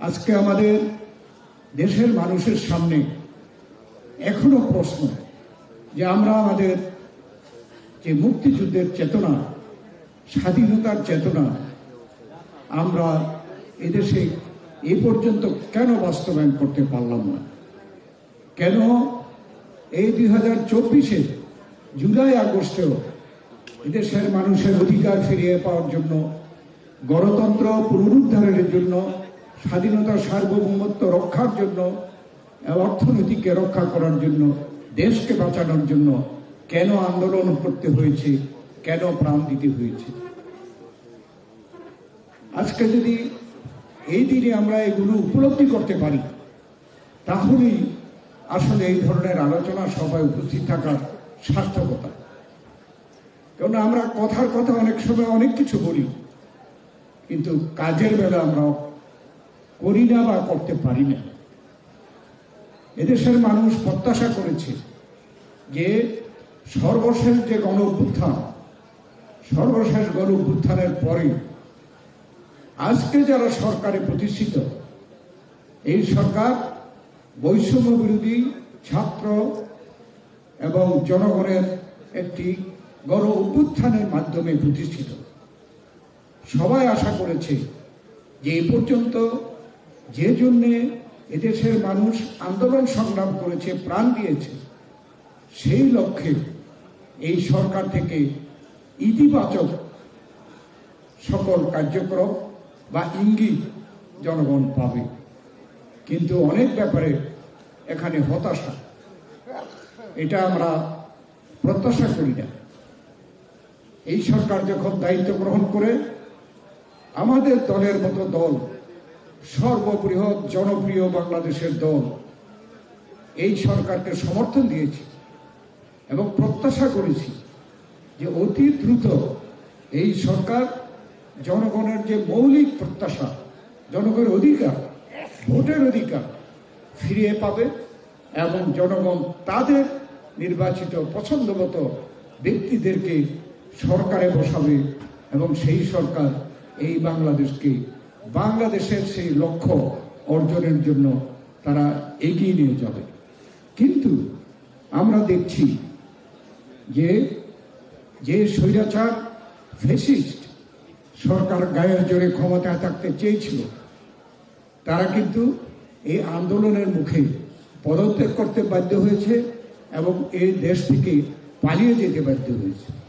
আজকে আমাদের দেশের মানুষের সামনে এখনও প্রশ্ন যে আমরা আমাদের যে মুক্তিযুদ্ধের চেতনা, স্বাধীনতার চেতনা, আমরা এদেশে এ পর্যন্ত কেন বাস্তবায়ন করতে পারলাম না? কেন এই দুই হাজার চব্বিশে জুলাই আগস্টেও এদেশের মানুষের অধিকার ফিরিয়ে পাওয়ার জন্য, গণতন্ত্র পুনরুদ্ধারের জন্য স্বাধীনতা সার্বভৌমত্ব রক্ষার জন্য, অর্থনীতিকে রক্ষা করার জন্য, দেশকে বাঁচানোর জন্য কেন আন্দোলন করতে হয়েছে, কেন প্রাণ দিতে হয়েছে? আজকে যদি এই দিনে আমরা এগুলো উপলব্ধি করতে পারি, তাহলেই আসলে এই ধরনের আলোচনা সভায় উপস্থিত থাকার সার্থকতা। কারণ আমরা কথার কথা অনেক সময় অনেক কিছু বলি, কিন্তু কাজের বেলা আমরা করি না বা করতে পারি না। এদেশের মানুষ প্রত্যাশা করেছে যে সর্বশেষ যে গণ অভ্যুত্থান সর্বশেষ গণ অভ্যুত্থানের পরে আজকে যারা সরকারে প্রতিষ্ঠিত, এই সরকার বৈষম্য বিরোধী ছাত্র এবং জনগণের একটি গণ অভ্যুত্থানের মাধ্যমে প্রতিষ্ঠিত। সবাই আশা করেছে যে এ পর্যন্ত যে জন্যে এদেশের মানুষ আন্দোলন সংগ্রাম করেছে, প্রাণ দিয়েছে, সেই লক্ষ্যে এই সরকার থেকে ইতিবাচক সকল কার্যক্রম বা ইঙ্গিত জনগণ পাবে। কিন্তু অনেক ব্যাপারে এখানে হতাশা। এটা আমরা প্রত্যাশা করি না। এই সরকার যখন দায়িত্ব গ্রহণ করে, আমাদের দলের মতো দল সর্ববৃহৎ জনপ্রিয় বাংলাদেশের দল এই সরকারকে সমর্থন দিয়েছি এবং প্রত্যাশা করেছি যে অতি দ্রুত এই সরকার জনগণের যে মৌলিক প্রত্যাশা, জনগণের অধিকার, ভোটের অধিকার ফিরিয়ে পাবে এবং জনগণ তাদের নির্বাচিত পছন্দমতো ব্যক্তিদেরকে সরকারে বসাবে এবং সেই সরকার এই বাংলাদেশকে বাংলাদেশের সেই লক্ষ্য অর্জনের জন্য তারা এগিয়ে নিয়ে যাবে। কিন্তু আমরা দেখছি যে যে স্বৈরাচার ফেসিস্ট সরকার গায়ের জোরে ক্ষমতায় থাকতে চেয়েছিল, তারা কিন্তু এই আন্দোলনের মুখে পদত্যাগ করতে বাধ্য হয়েছে এবং এই দেশ থেকে পালিয়ে যেতে বাধ্য হয়েছে।